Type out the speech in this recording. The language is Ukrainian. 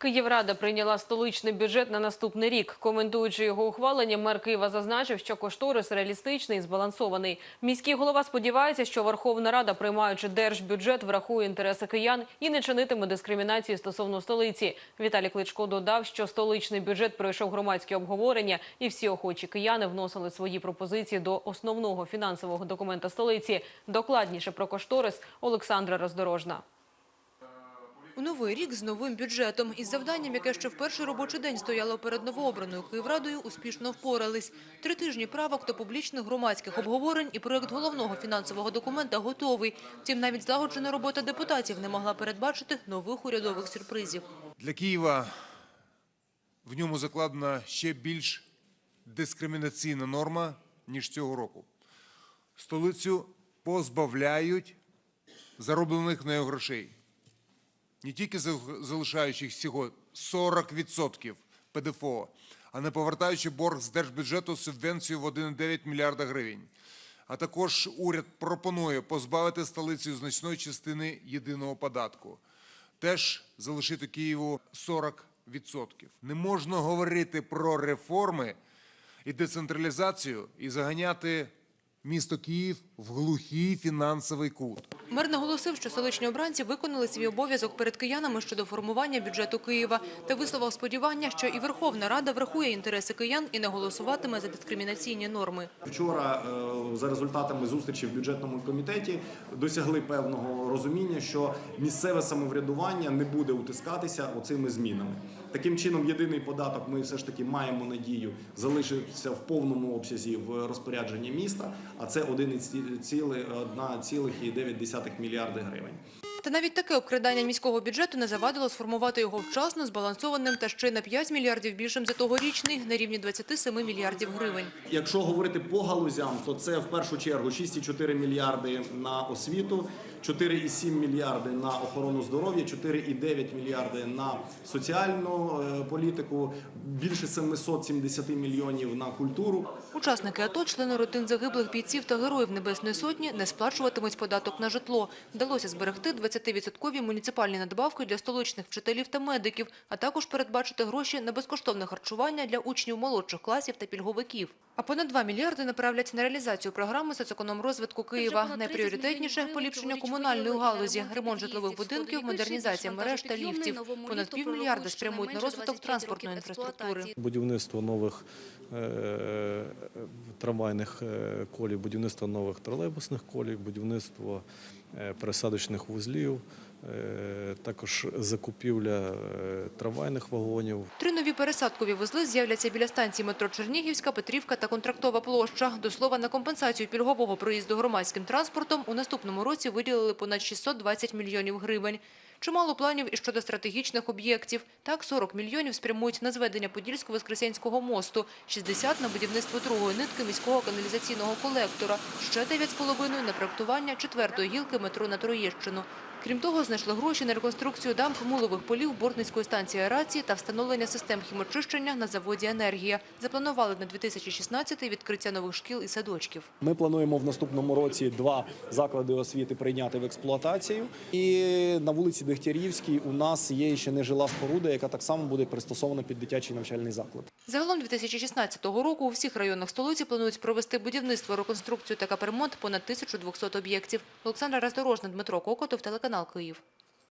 Київрада прийняла столичний бюджет на наступний рік. Коментуючи його ухвалення, мер Києва зазначив, що кошторис реалістичний і збалансований. Міський голова сподівається, що Верховна Рада, приймаючи держбюджет, врахує інтереси киян і не чинитиме дискримінації стосовно столиці. Віталій Кличко додав, що столичний бюджет пройшов громадське обговорення, і всі охочі кияни вносили свої пропозиції до основного фінансового документа столиці. Докладніше про кошторис Олександра Роздорожна. У новий рік з новим бюджетом із завданням, яке ще в перший робочий день стояло перед новообраною Київрадою, успішно впорались. Три тижні правок та публічних громадських обговорень і проект головного фінансового документа готовий. Втім, навіть злагоджена робота депутатів не могла передбачити нових урядових сюрпризів. Для Києва в ньому закладена ще більш дискримінаційна норма, ніж цього року. Столицю позбавляють зароблених нею грошей. Не тільки за- залишаючих всього 40% ПДФО, а не повертаючи борг з держбюджету субвенцію в 1,9 мільярда гривень. А також уряд пропонує позбавити столицю значної частини єдиного податку. Теж залишити Києву 40%. Не можна говорити про реформи і децентралізацію і заганяти місто Київ в глухий фінансовий кут. Мер наголосив, що столичні обранці виконали свій обов'язок перед киянами щодо формування бюджету Києва та висловив сподівання, що і Верховна Рада врахує інтереси киян і не голосуватиме за дискримінаційні норми. Вчора е, за результатами зустрічі в бюджетному комітеті досягли певного розуміння, що місцеве самоврядування не буде утискатися оцими змінами. Таким чином, єдиний податок ми все ж таки маємо надію залишиться в повному обсязі в розпорядженні міста, а це 1,9 мільярди гривень. Та навіть таке обкрадання міського бюджету не завадило сформувати його вчасно, збалансованим та ще на 5 мільярдів більшим за тогорічний на рівні 27 мільярдів гривень. Якщо говорити по галузям, то це в першу чергу 6,4 мільярди на освіту, 4,7 мільярди на охорону здоров'я, 4,9 мільярди на соціальну е, політику, більше 770 мільйонів на культуру. Учасники АТО, члени родин загиблих бійців та героїв Небесної Сотні не сплачуватимуть податок на житло. Вдалося зберегти 20% муніципальні надбавки для столичних вчителів та медиків, а також передбачити гроші на безкоштовне харчування для учнів молодших класів та пільговиків. А понад 2 мільярди направлять на реалізацію програми соцекономрозвитку Києва. понад 30 Найпріоритетніше – поліпшення гривень комунальної галузі, ремонт житлових будинків, модернізація мереж та ліфтів. Понад півмільярда спрямують на розвиток транспортної інфраструктури. будівництво нових е, трамвайних е, колій, будівництво нових тролейбусних колій, будівництво е, пересадочних вузлів, е, також закупівля е, трамвайних вагонів. Три нові пересадкові вузли з'являться біля станцій метро Чернігівська, Петрівка та Контрактова площа. До слова, на компенсацію пільгового проїзду громадським транспортом у наступному році виділили понад 620 мільйонів гривень. Чимало планів і щодо стратегічних об'єктів. Так, 40 мільйонів спрямують на зведення Подільсько-Воскресенського мосту, 60 – на будівництво другої нитки міського каналізаційного колектора, ще 9,5 – на проектування четвертої гілки метро на Троєщину. Крім того, знайшли гроші на реконструкцію дамб мулових полів Бортницької станції аерації та встановлення систем хімочищення на заводі «Енергія». Запланували на 2016 відкриття нових шкіл і садочків. Ми плануємо в наступному році два заклади освіти прийняти в експлуатацію. І на вулиці Дегтярівській у нас є ще нежила споруда, яка так само буде пристосована під дитячий навчальний заклад. Загалом 2016 року у всіх районах столиці планують провести будівництво, реконструкцію та капремонт понад 1200 об'єктів. Олександра Роздорожна, Дмитро Кокотов, телеканал Київ.